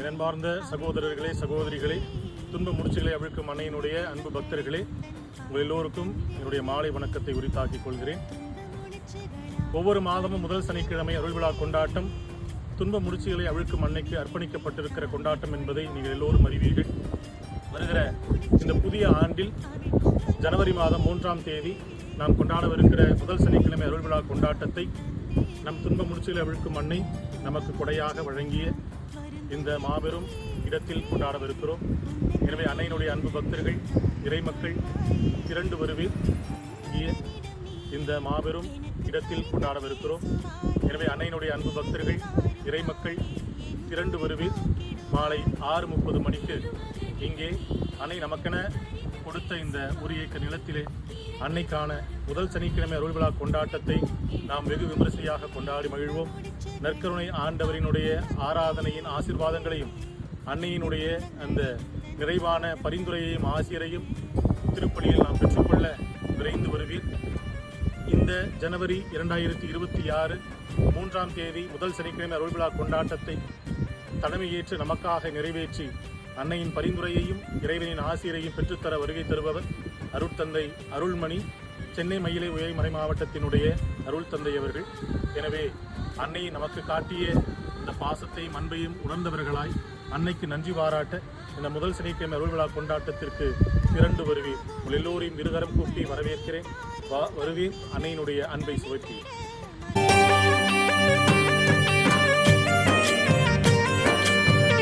இனன்பார்ந்த சகோதரர்களே சகோதரிகளே துன்ப முடிச்சுகளை அவிழ்க்கும் அன்னையினுடைய அன்பு பக்தர்களே உங்கள் எல்லோருக்கும் என்னுடைய மாலை வணக்கத்தை உரித்தாக்கிக் கொள்கிறேன். ஒவ்வொரு மாதமும் முதல் சனிக்கிழமை அருள் விழா கொண்டாட்டம் துன்ப முடிச்சுகளை அவிழ்க்கும் அன்னைக்கு அர்ப்பணிக்கப்பட்டிருக்கிற கொண்டாட்டம் என்பதை நீங்கள் எல்லோரும் அறிவீர்கள். வருகிற இந்த புதிய ஆண்டில் ஜனவரி மாதம் மூன்றாம் தேதி நாம் கொண்டாடவிருக்கிற முதல் சனிக்கிழமை அருள் விழா கொண்டாட்டத்தை நம் துன்ப முடிச்சுகளை அவிழ்க்கும் அன்னை நமக்கு கொடையாக வழங்கிய இந்த மாபெரும் இடத்தில் கொண்டாடவிருக்கிறோம். எனவே அன்னையினுடைய அன்பு பக்தர்கள் இறைமக்கள் திரண்டு வருவீர். இங்கே இந்த மாபெரும் இடத்தில் கொண்டாடவிருக்கிறோம். எனவே அன்னையினுடைய அன்பு பக்தர்கள் இறைமக்கள் திரண்டு வருவீர். மாலை ஆறு முப்பது மணிக்கு இங்கே அன்னை நமக்கென கொடுத்த இந்த ஒரு ஏக்கர் நிலத்திலே அன்னைக்கான முதல் சனிக்கிழமை அருள் விழா கொண்டாட்டத்தை நாம் வெகு விமரிசையாக கொண்டாடி மகிழ்வோம். நற்கருணை ஆண்டவரினுடைய ஆராதனையின் ஆசிர்வாதங்களையும் அன்னையினுடைய அந்த நிறைவான பரிந்துரையையும் ஆசிரியரையும் திருப்பணியில் நாம் பெற்றுக்கொள்ள விரைந்து வருவீர். இந்த ஜனவரி இரண்டாயிரத்தி இருபத்தி ஆறு மூன்றாம் தேதி முதல் சனிக்கிழமை அருள் விழா கொண்டாட்டத்தை தலைமையேற்று நமக்காக நிறைவேற்றி அன்னையின் பரிந்துரையையும் இறைவனின் ஆசிரியரையும் பெற்றுத்தர வருகை தருபவர் அருட்தந்தை அருள்மணி சென்னை மயிலை உயர் மறை மாவட்டத்தினுடைய அருள் தந்தை அவர்கள். எனவே அன்னை நமக்கு காட்டிய இந்த பாசத்தையும் அன்பையும் உணர்ந்தவர்களாய் அன்னைக்கு நன்றி பாராட்ட இந்த முதல் சனிக்கிழமை அருள் விழா கொண்டாட்டத்திற்கு திரண்டு வருவேன் உங்கள் எல்லோரையும் இருகரம் கூப்பி வரவேற்கிறேன். வா அன்னையினுடைய அன்பை சுவைப்பேன்